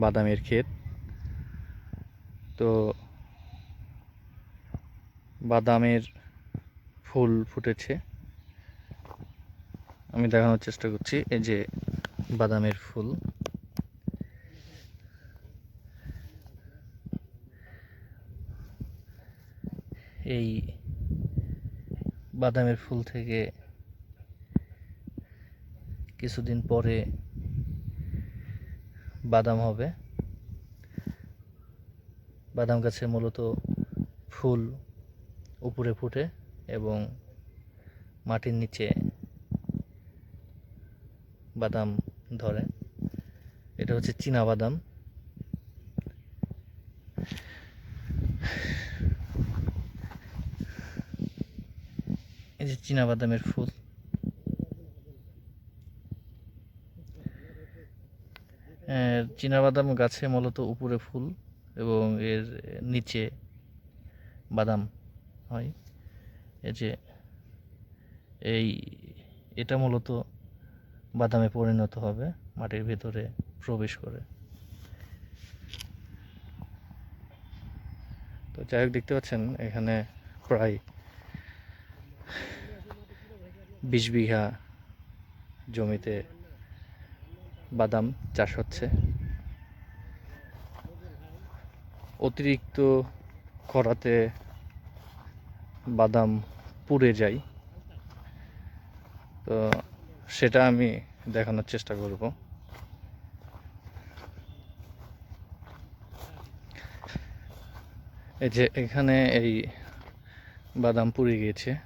বাদামের ক্ষেত। তো বাদামের ফুল ফুটেছে। আমি দেখানোর চেষ্টা করছি, এই যে বাদামের ফুল। এই বাদামের ফুল থেকে কিছুদিন পরে বাদাম হবে। বাদাম গাছে মূলত ফুল উপরে ফুটে এবং মাটির নিচে বাদাম ধরে। এটা হচ্ছে চীনা বাদাম। এই যে চীনা বাদামের ফুল চীনা বাদাম গাছে মূলত উপরে ফুল এবং এর নিচে বাদাম হয়। এই যে এই, এটা মূলত বাদামে পরিণত হবে, মাটির ভেতরে প্রবেশ করে। তো যাই হোক, দেখতে পাচ্ছেন এখানে প্রায় বিশ বিঘা জমিতে বাদাম চাষ হচ্ছে। অতিরিক্ত খরাতে বাদাম পুড়ে যায়। তো সেটা আমি দেখানোর চেষ্টা করব। এই যে এখানে এই বাদাম পুড়ে গিয়েছে।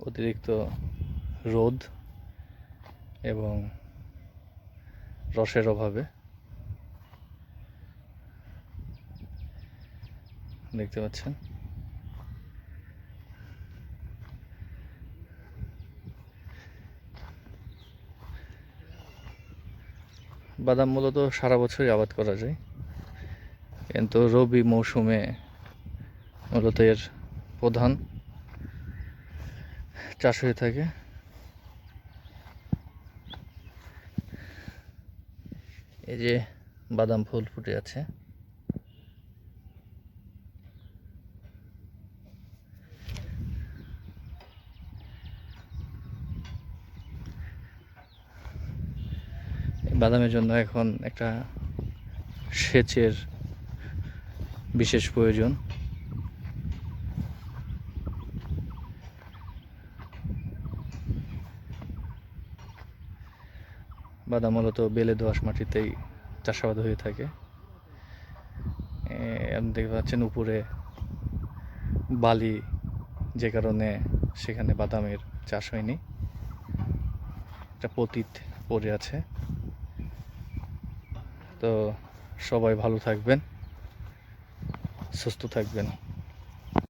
অতিরিক্ত রোদ। এবং রসের অভাবে। দেখতে পাচ্ছেন? বাদাম মূলত সারা বছরই আবাদ করা যায়। কিন্তু রবি মৌসুমে মূলত এর প্রধান চাষ হয়ে থাকে। এই যে বাদাম ফুল ফুটে আছে। বাদামের জন্য এখন একটা সেচের বিশেষ প্রয়োজন। বাদাম মূলত বেলে দোআঁশ মাটিতেই চাষাবাদ হয়ে থাকে। আপনি দেখতে পাচ্ছেন উপরে বালি, যে কারণে সেখানে বাদামের চাষ হয়নি। একটা পতিত পড়ে আছে। তো সবাই ভালো থাকবেন, সুস্থ থাকবেন।